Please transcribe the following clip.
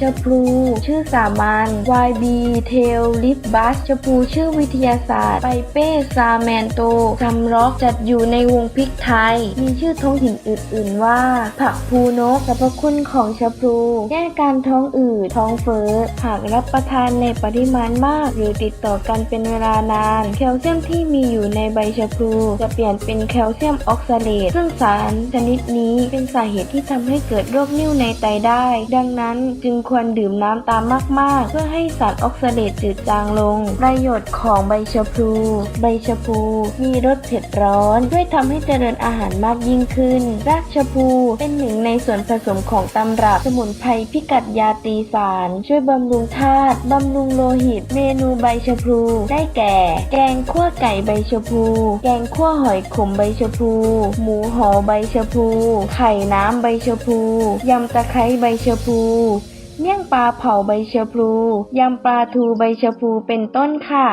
ชพลูชื่อสามัญ YB Tail Lip Brush ชพลูชื่อวิทยาศาสตร์ ไปเป้ซาแมนโตซัมร็อกจัดอยู่ในวงพริกไทย มีชื่อท้องถิ่นอื่น ๆ ว่า ผักพูนกสรรพคุณของชพลูแก้การท้องอืดท้องเฟ้อหากรับประทานในปริมาณมาก หรือติดต่อกันเป็นเวลานาน แคลเซียมที่มีอยู่ในใบชะพลูจะเปลี่ยนเป็นแคลเซียมออกซาเลตซึ่งสารชนิดนี้เป็นสาเหตุที่ทำให้เกิดโรคนิ่วในไตได้ ดังนั้นจึงควรดื่มน้ำตามมาก ๆ เพื่อให้สารออกซาเลตจืดจางลง ประโยชน์ของใบชะพลู ใบชะพลูมีรสเผ็ดร้อน ช่วยทำให้เจริญอาหารมากยิ่งขึ้น รากชะพลูเป็นหนึ่งในส่วนผสมของตำรับสมุนไพรพิกัดยาตีสาร ช่วยบำรุงธาตุบำรุงโลหิต เมนูใบชะพลูได้แก่ แกงคั่วไก่ใบชะพลู แกงคั่วหอยขมใบชะพลูหมูหอใบชะพลูไข่น้ำใบชะพลูยำตะไคร้ใบชะพลู เมี่ยงปลาเผาใบชะพลูยำปลาทูใบชะพลูเป็นต้นค่ะ